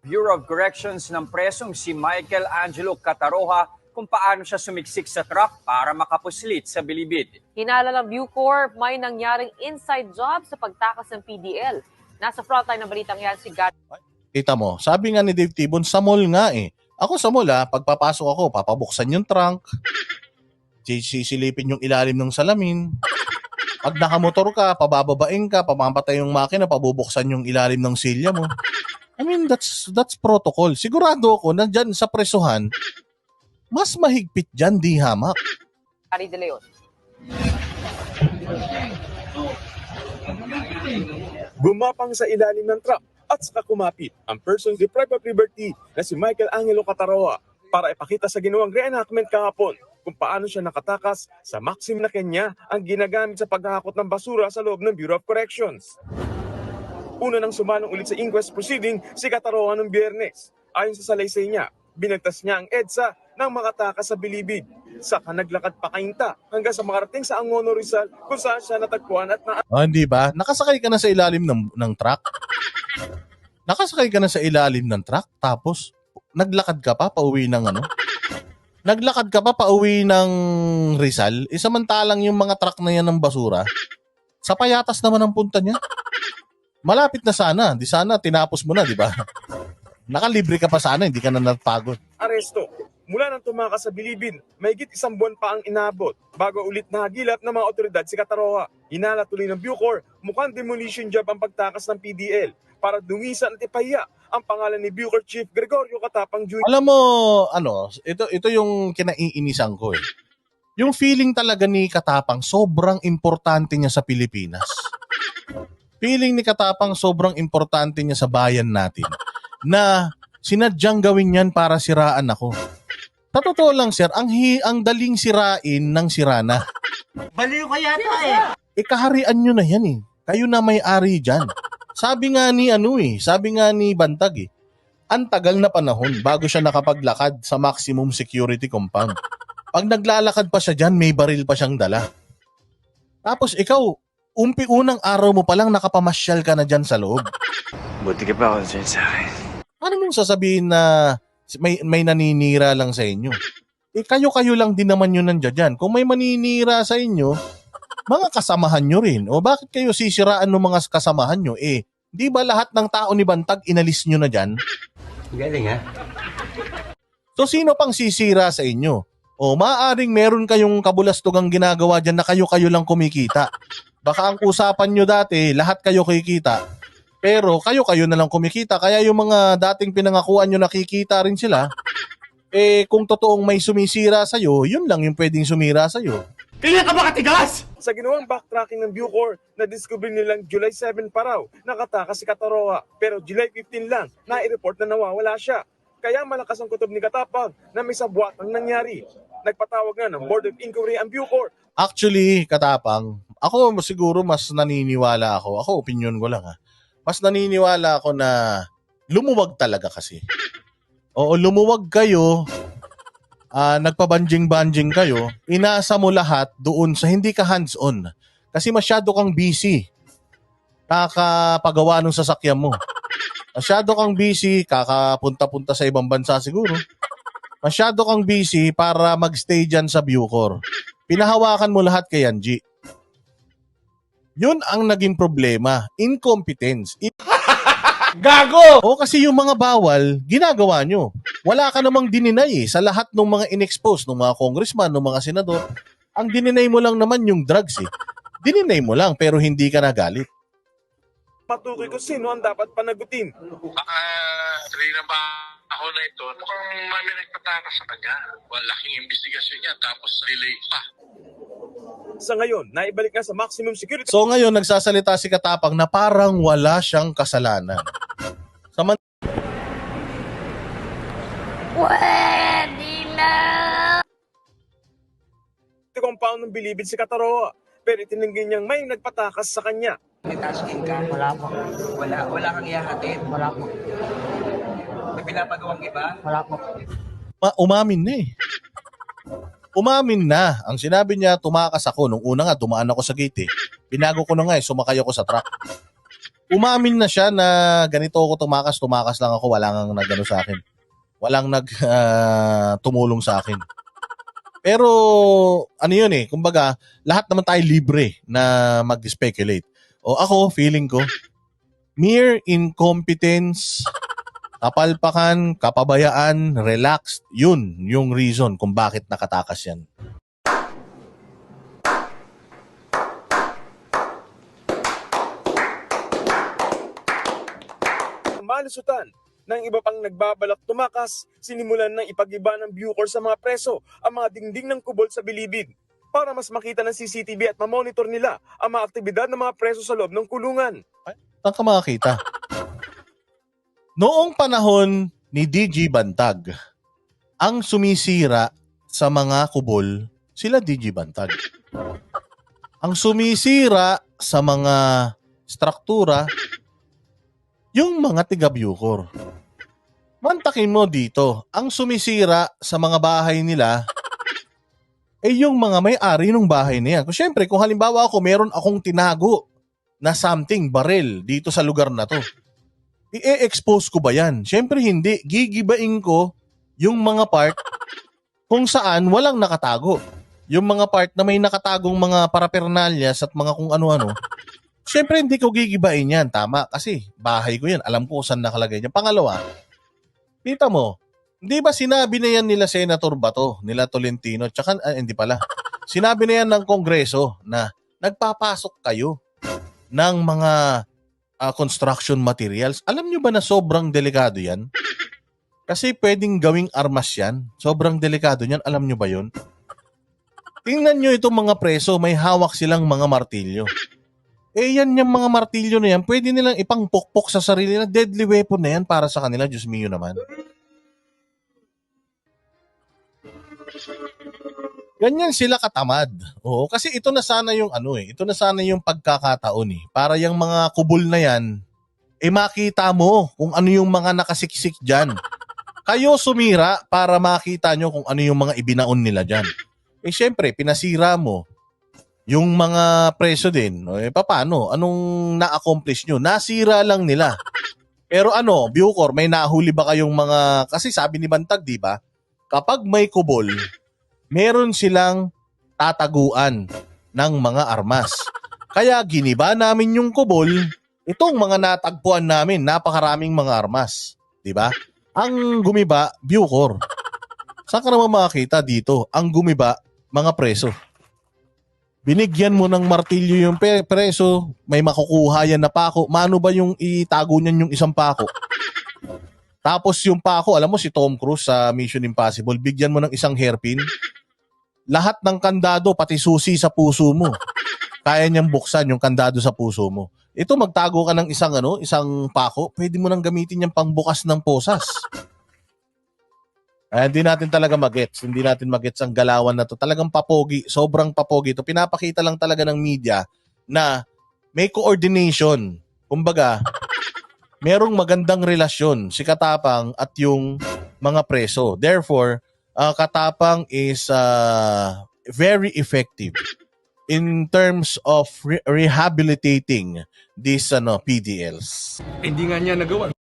Bureau of Corrections ng presong si Michael Angelo Cataroha kung paano siya sumiksik sa truck para makapuslit sa bilibid. Hinala ng Bucor, may nangyaring inside job sa pagtakas ng PDL. Nasa frontline ng balitang yan si Gary Kita mo, sabi nga ni Dave Tibon, sa mall nga eh. Ako sa mall ah, pagpapasok ako, papabuksan yung trunk, sisilipin yung ilalim ng salamin. Pag nakamotor ka, pabababain ka, pamamatay yung makina, pabubuksan yung ilalim ng silya mo. I mean, that's that's protocol. Sigurado ako na dyan sa presuhan, mas mahigpit dyan, di hamak. De Leon. Gumapang sa ilalim ng truck at saka kumapit ang person deprived of liberty na si Michael Angelo Cataroa para ipakita sa ginawang reenactment kahapon kung paano siya nakatakas sa Maxim na Kenya ang ginagamit sa paghahakot ng basura sa loob ng Bureau of Corrections. Una nang sumanong ulit sa inquest proceeding si Cataroa noong biyernes. Ayon sa salaysay niya, binagtas niya ang EDSA ng makatakas sa bilibid. Saka naglakad pa kainta hanggang sa makarating sa Angono Rizal kung saan siya natagpuan at na Ah, hindi ba? Nakasakay ka na sa ilalim ng, ng truck? Nakasakay ka na sa ilalim ng truck? Tapos, naglakad ka pa pauwi ng ano? Naglakad ka pa pauwi ng Rizal? Eh, samantalang yung mga truck na yan ng basura, sa payatas naman ang punta niya. Malapit na sana. Di sana, tinapos mo na, di ba? Nakalibre ka pa sana, hindi ka na napagod. aresto. Mula nang tumakas sa bilibid, mahigit isang buwan pa ang inabot bago ulit nahagilap ng mga otoridad si Kataroa. Hinala tuloy ng Bucor, mukhang demolition job ang pagtakas ng PDL para dungisan at ipahiya ang pangalan ni Bucor Chief Gregorio Katapang Jr. Alam mo, ano, ito ito yung kinaiinisan ko eh. Yung feeling talaga ni Katapang sobrang importante niya sa Pilipinas. Feeling ni Katapang sobrang importante niya sa bayan natin na sinadyang gawin yan para siraan ako. Sa totoo lang sir, ang, hi, ang daling sirain ng sirana. Baliw ka yata eh. Ikaharian nyo na yan eh. Kayo na may-ari dyan. Sabi nga ni ano eh, sabi nga ni Bantag eh, ang tagal na panahon bago siya nakapaglakad sa maximum security compound. Pag naglalakad pa siya dyan, may baril pa siyang dala. Tapos ikaw, umpi unang araw mo palang nakapamasyal ka na dyan sa loob. Buti ka pa concerned sa akin. Ano mong sasabihin na may, may naninira lang sa inyo? Eh kayo-kayo lang din naman yun nandiyan dyan. Kung may maninira sa inyo, mga kasamahan nyo rin. O bakit kayo sisiraan ng mga kasamahan nyo? Eh, di ba lahat ng tao ni Bantag inalis nyo na dyan? Galing ha? So sino pang sisira sa inyo? O maaaring meron kayong kabulastugang ginagawa dyan na kayo-kayo lang kumikita. Baka ang usapan nyo dati, lahat kayo kikita. Pero kayo-kayo na lang kumikita. Kaya yung mga dating pinangakuan nyo nakikita rin sila. Eh kung totoong may sumisira sa'yo, yun lang yung pwedeng sumira sa'yo. Kaya ka ba katigas? Sa ginawang backtracking ng Bucor, na-discover nilang July 7 pa raw nakatakas si Kataroa. Pero July 15 lang, na-report na nawawala siya. Kaya malakas ang kutob ni Katapang na may sabwat ang nangyari. Nagpatawag nga ng Board of Inquiry ang Bucor Actually, katapang, ako siguro mas naniniwala ako. Ako, opinion ko lang ha. Mas naniniwala ako na lumuwag talaga kasi. Oo, lumuwag kayo, ah, nagpabanjing-banjing kayo, inasa mo lahat doon sa hindi ka hands-on. Kasi masyado kang busy. Kakapagawa ng sasakyan mo. Masyado kang busy, kakapunta-punta sa ibang bansa siguro. Masyado kang busy para magstay dyan sa Bucor. Pinahawakan mo lahat kay Angie. Yun ang naging problema. Incompetence. In- Gago! o kasi yung mga bawal, ginagawa nyo. Wala ka namang dininay eh, sa lahat ng mga in-expose, ng mga congressman, ng mga senador. Ang dininay mo lang naman yung drugs eh. Dininay mo lang pero hindi ka nagalit. Matukoy kung sino ang dapat panagutin. baka kanina ba ako na ito, mukhang may nagpatakas sa kanya. Walaking investigasyon niya, tapos delay pa. Sa ngayon, naibalik nga sa maximum security So ngayon nagsasalita si Katapang na parang wala siyang kasalanan. Saman compound ng bilibid si Kataroa. Pero itinanggi niyang may nagpatakas sa kanya. May tasking ka? Wala po. Wala, wala kang ihahatid? Wala po. May pinapagawang iba? Wala po. ma- umamin na eh. Umamin na. Ang sinabi niya, tumakas ako. Nung una nga, dumaan ako sa gate eh. Binago ko na nga eh, sumakay ako sa truck. umamin na siya na ganito ako tumakas, tumakas lang ako, wala nang nagano sa akin. Walang nag ah, tumulong sa akin. Pero ano yun eh, kumbaga, lahat naman tayo libre na mag-speculate. O ako, feeling ko, mere incompetence, kapalpakan, kapabayaan, relaxed, yun yung reason kung bakit nakatakas yan. malusutan ng iba pang nagbabalak tumakas, sinimulan ng ipagiba ng Bucor sa mga preso ang mga dingding ng kubol sa bilibid para mas makita ng CCTV at mamonitor nila ang mga aktibidad ng mga preso sa loob ng kulungan. Saan ka makakita? Noong panahon ni DG Bantag, ang sumisira sa mga kubol, sila DG Bantag. Ang sumisira sa mga struktura, yung mga tiga Bucor. Mantakin mo dito, ang sumisira sa mga bahay nila, eh yung mga may-ari ng bahay na yan. Kung syempre, kung halimbawa ako, meron akong tinago na something, barel, dito sa lugar na to. I-expose ko ba yan? Siyempre hindi. Gigibain ko yung mga part kung saan walang nakatago. Yung mga part na may nakatagong mga parapernalyas at mga kung ano-ano. Siyempre hindi ko gigibain yan. Tama. Kasi bahay ko yan. Alam ko kung saan nakalagay yan. Pangalawa, kita mo, hindi ba sinabi na yan nila Senator Bato, nila Tolentino, tsaka ah, hindi pala. Sinabi na yan ng Kongreso na nagpapasok kayo ng mga ah, construction materials. Alam nyo ba na sobrang delikado yan? Kasi pwedeng gawing armas yan. Sobrang delikado yan. Alam nyo ba yun? Tingnan nyo itong mga preso, may hawak silang mga martilyo. Eh yan yung mga martilyo na yan, pwede nilang ipangpokpok sa sarili na deadly weapon na yan para sa kanila. Diyos mio naman. Ganyan sila katamad. Oo, kasi ito na sana yung ano eh. Ito na sana yung pagkakataon eh. Para yung mga kubol na yan, eh makita mo kung ano yung mga nakasiksik dyan. Kayo sumira para makita nyo kung ano yung mga ibinaon nila dyan. Eh syempre, pinasira mo yung mga preso din. Eh paano? Anong na-accomplish nyo? Nasira lang nila. Pero ano, Bucor, may nahuli ba kayong mga... Kasi sabi ni Bantag, di ba? Kapag may kubol, meron silang tataguan ng mga armas. Kaya giniba namin yung kubol, itong mga natagpuan namin, napakaraming mga armas. Ba? Ang gumiba, Bucor. Saan ka naman makakita dito? Ang gumiba, mga preso. Binigyan mo ng martilyo yung preso, may makukuha yan na pako. Mano ba yung itago niyan yung isang pako? Tapos yung pako, alam mo si Tom Cruise sa Mission Impossible, bigyan mo ng isang hairpin. Lahat ng kandado, pati susi sa puso mo. Kaya niyang buksan yung kandado sa puso mo. Ito magtago ka ng isang ano, isang pako, pwede mo nang gamitin yung pangbukas ng posas. Ay, hindi natin talaga magets. Hindi natin magets ang galawan na to. Talagang papogi. Sobrang papogi to. Pinapakita lang talaga ng media na may coordination. Kumbaga, merong magandang relasyon si Katapang at yung mga preso. Therefore, uh, Katapang is uh, very effective in terms of re- rehabilitating these ano, PDLs. Hindi nga niya nagawa.